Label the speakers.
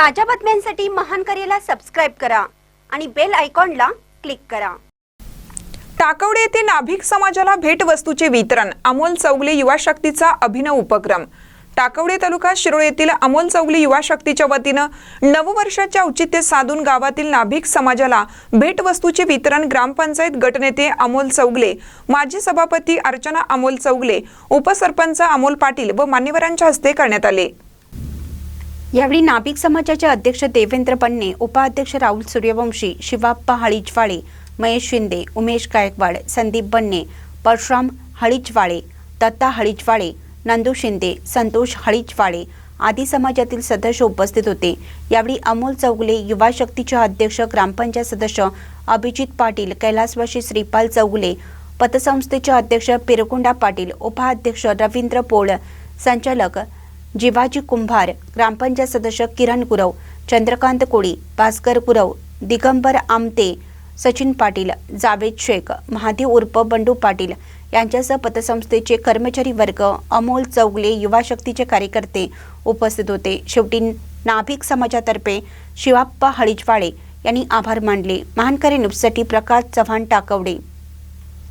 Speaker 1: ताज्या बातम्यांसाठी महान करेला सबस्क्राईब करा आणि बेल आयकॉनला क्लिक करा.
Speaker 2: टाकवडे येथे नाभिक समाजाला भेटवस्तूचे वितरण अमोल चौगले युवा शक्तीचा अभिनव उपक्रम. टाकवडे तालुका शिरोळ येथील अमोल चौगली युवा शक्तीच्या वतीनं नववर्षाचे औचित्य साधून गावातील नाभिक समाजाला भेटवस्तूचे वितरण ग्रामपंचायत गटनेते अमोल चौगले माजी सभापती अर्चना अमोल चौगले उपसरपंच अमोल पाटील व मान्यवरांच्या हस्ते करण्यात आले.
Speaker 1: यावेळी नाभिक समाजाचे अध्यक्ष देवेंद्र पन्ने उपाध्यक्ष राहुल सूर्यवंशी शिवाप्पा हळीजवाळे महेश शिंदे उमेश गायकवाड संदीप बन्ने परशुराम हळीजवाळे दत्ता हळीजवाळे नंदू शिंदे संतोष हळीजवाळे आदी समाजातील सदस्य उपस्थित होते. यावेळी अमोल चौगले युवा शक्तीचे अध्यक्ष ग्रामपंचायत सदस्य अभिजित पाटील कैलासवासी श्रीपाल चौगले पतसंस्थेचे अध्यक्ष पिरकुंडा पाटील उपाध्यक्ष रवींद्र पोळ संचालक जिवाजी कुंभार ग्रामपंचायत सदस्य किरण गुरव चंद्रकांत कोळी भास्कर गुरव दिगंबर आमते सचिन पाटील जावेद शेख महादेव उर्फ बंडू पाटील यांच्यासह पतसंस्थेचे कर्मचारी वर्ग अमोल चौगले युवा शक्तीचे कार्यकर्ते उपस्थित होते. शेवटी नाभिक समाजातर्फे शिवाप्पा हळीजवाळे यांनी आभार मानले. महानकरी न्यूजसाठी प्रकाश चव्हाण टाकवडे.